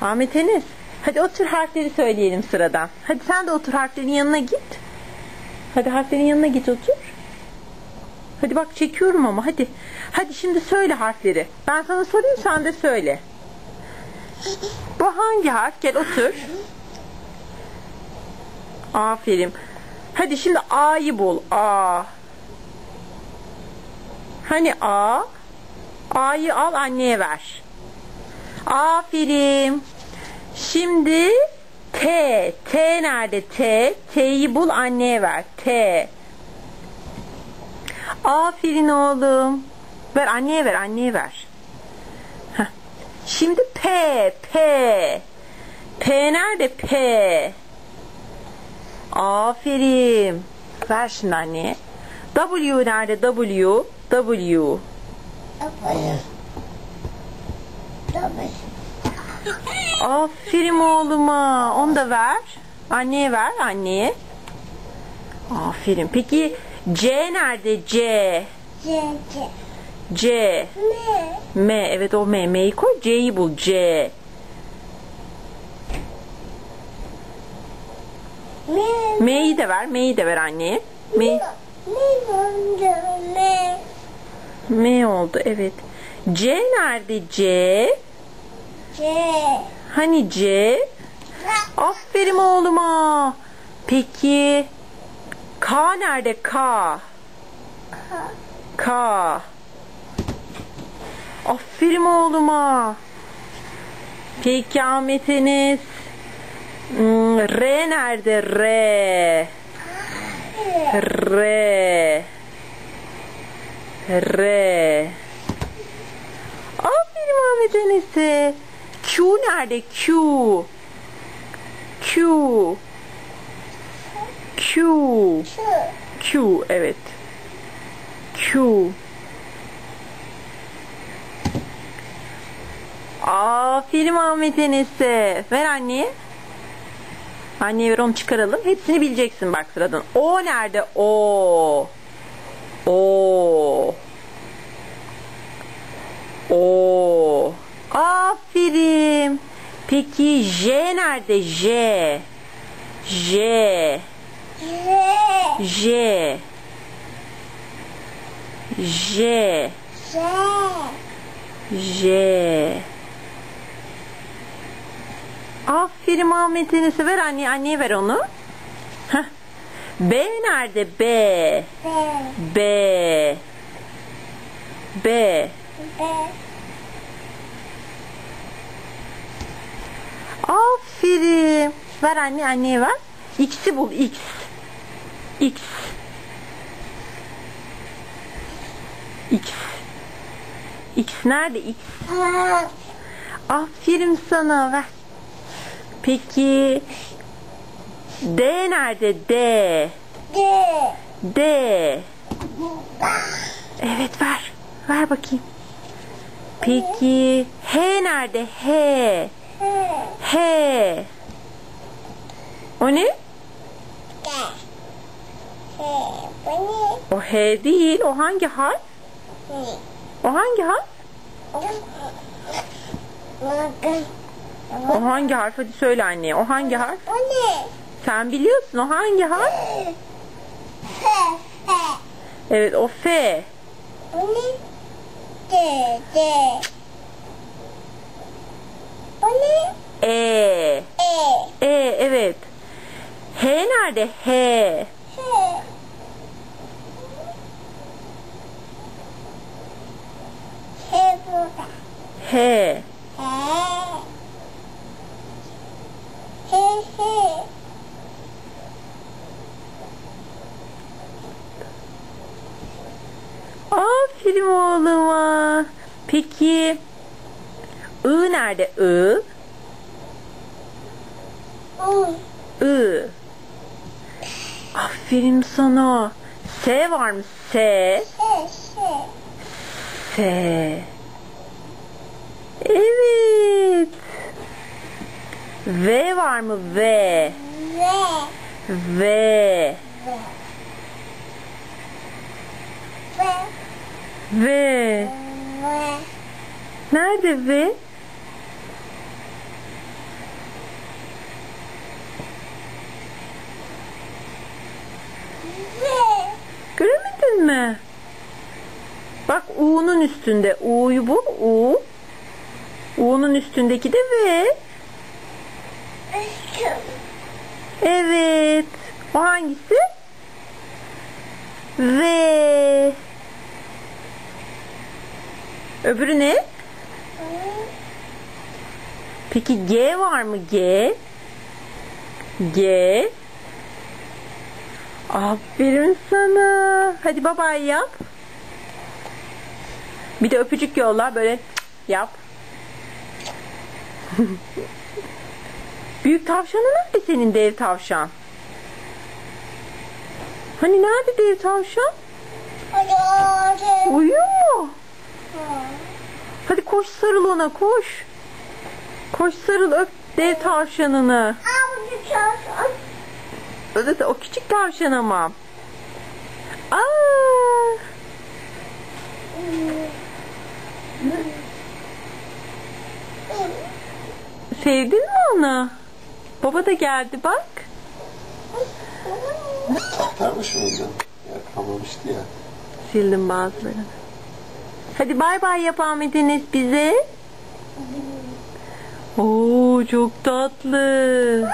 Ahmet Enes. Hadi otur harfleri söyleyelim sıradan. Hadi sen de otur harflerin yanına git. Hadi harflerin yanına git otur. Hadi bak çekiyorum ama hadi. Hadi şimdi söyle harfleri. Ben sana sorayım sen de söyle. Bu hangi harf? Gel otur. Aferin. Hadi şimdi A'yı bul. A. Hani A? A'yı al anneye ver. Aferin. Şimdi T. T nerede T? T'yi bul anneye ver. T. Aferin oğlum. Ver anneye ver anneye ver. Heh. Şimdi P. P. P nerede P? Aferin. Ver şimdi anneye. W nerede W? W. Aferin oğluma. Onu da ver. Anneye ver anneye. Aferin. Peki C nerede C? C, C. C. Ne? M. Evet o M. M'yi koy. C'yi bul. C. Ne? M'yi de ver. M'yi de ver anneye. M. Ne? M oldu. Evet. C nerede C? C. Hani C? Aferin oğluma. Peki K nerede K? K. Aferin oğluma. Peki Ahmet Enes. Hmm, R nerede R? R. R. Aferin Ahmet Enes'e. Q nerede Q? Q. Q. Q evet. Q. Aferin Ahmet Enes'e. Ver anneye. Anneye ver onu çıkaralım. Hepsini bileceksin bak sıradan. O nerede? O. O. O. Aferin. Peki J nerede? J. J. J. J. C. J. Aferin Ahmet Enes'e ver anne, anneye ver onu. Heh. B nerede? B. B. B. B. B. Aferin. Ver anne, anneye ver. X'i bul, X. X. X. X nerede? X. Aferin sana ver. Peki D nerede? D. D. D. Evet ver. Ver bakayım. Peki H nerede? H. H. H. O ne? D. H. Bu ne? O H değil. O hangi harf? Ne? O hangi harf? O hangi harf? Hadi söyle anneye. O hangi harf? Bu ne? Sen biliyorsun. O hangi harf? F. F. Evet o F. Bu ne? D. D. Bu ne? E. E. E evet. H nerede? H. H. H burada. H. He. He he. Aferin oğluma. Peki I nerede? I. U. I. Aferin sana. S var mı? S. He he. S. Evet. V var mı? V. V. V. V. V. v. Nerede V? V. Göremedin mi? Bak U'nun üstünde. U'yu bul. U. U'nun üstündeki de V. Evet. O hangisi? V. Öbürü ne? Peki G var mı G? G. Aferin sana. Hadi babay yap. Bir de öpücük yolla böyle yap. Büyük tavşanı nerede senin dev tavşan? Hani nerede dev tavşan? Uyuyor mu? Hadi koş sarıl ona koş. Koş sarıl öp dev tavşanını. Evet o küçük tavşan ama. Aa, sevdin mi onu? Baba da geldi bak. Aktarmış mıydı? Ya kalmamıştı ya. Sildim bazılarını. Hadi bay bay yap Ahmet Enes bize. Oo çok tatlı.